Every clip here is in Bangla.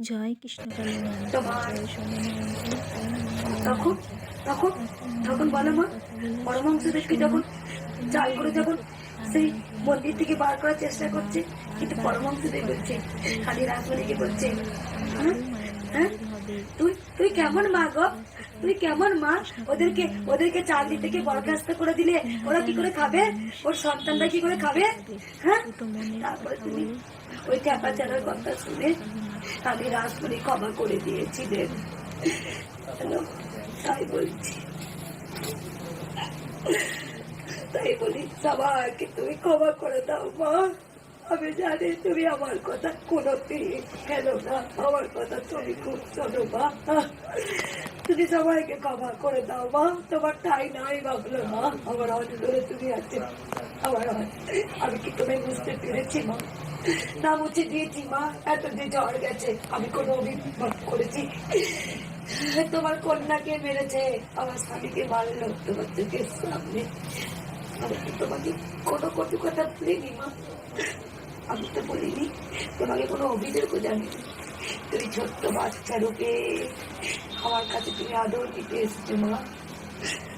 জয় সোমনারায়ণ তখন তখন তখন বলো মা পরমাংসদেরকে যখন চাল করে যখন সেই মন্দির থেকে বার করার চেষ্টা করছে কিন্তু পরমাংসদেব বলছে খালি রাজমণিকে বলছে হ্যাঁ? হ্যাঁ? তুই তুই কেমন মা গো? তুই কেমন মা? ওদেরকে ওদেরকে চাকরি থেকে বরখাস্ত করে দিলে ওরা কি করে খাবে? ওর সন্তানরা কি করে খাবে? হ্যাঁ? তারপরে তুমি ওই চাপাচারের কথা শুনে আমি রাসমণি ক্ষমা করে দিয়েছিলেন তাই বলছি। তাই বলি, সবাইকে তুমি ক্ষমা করে দাও মা। আমি জানি তুমি আমার কথা কোনো খেলো না। আমার কথা তুমি খুব শোনো, মা। তুমি সবাইকে ক্ষমা করে দাও, মা। তোমার তাই নাই ভাবলো, মা। আমার অন্তরে তুমি আছে। আমার আমি কি তুমি বুঝতে পেরেছি, মা? না মুছে দিয়েছি, মা। এতদিন জ্বর গেছে। আমি কোনো অভিমান করেছি। তোমার কন্যাকে মেরেছে। আমার স্বামীকে মারলো। তোমার চোখের সামনে। তোমাকে কোনো কটু কথা বলিনি, মা। আমি তো বলিনি, তোমাকে কোনো অভিযোগও জানিনি। তুমি ছোট্ট বাচ্চা রূপে আমার কাছে তুমি আদর দিতে এসছো মা।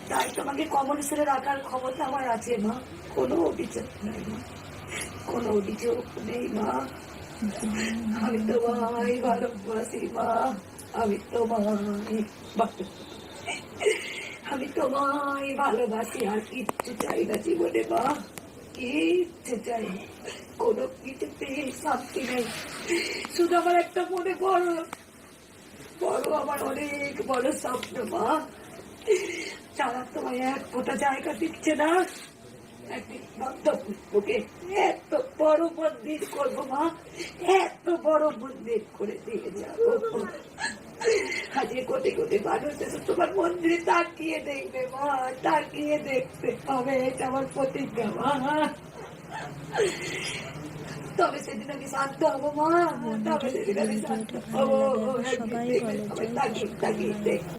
তাই তোমাকে কমন স্কুলে রাখার ক্ষমতা আমার আছে মা। কোনো অভিযোগ নেই মা। কোনো অভিযোগ নেই মা। আমি তোমায় ভালোবাসি মা। আমি তোমায় আমি তোমায় ভালোবাসি, আর কিচ্ছু চাই না জীবনে মা। কিচ্ছু চাই। কোনো কিছুতে শান্তি নেই। শুধু আমার একটা মনে বড় বড় আমার অনেক বড় স্বপ্ন, মা। যারা তোমায় এক ফোটা জায়গা দিচ্ছে না। এত বড় মন্দির করব, মা। এত বড় মন্দির করে দিয়ে যাব। কোটি কোটি মানুষ এসে তোমার মন্দিরে তাকিয়ে দেখবে মা তাকিয়ে দেখতে হবে এটা আমার প্রতিজ্ঞা মা তবে সেদিন আমি শান্ত হবো মা তবে সেদিন আমি শান্ত হবো সবাই বলে একদিন দেখবে, সবাই তাকিয়ে তাকিয়ে দেখবে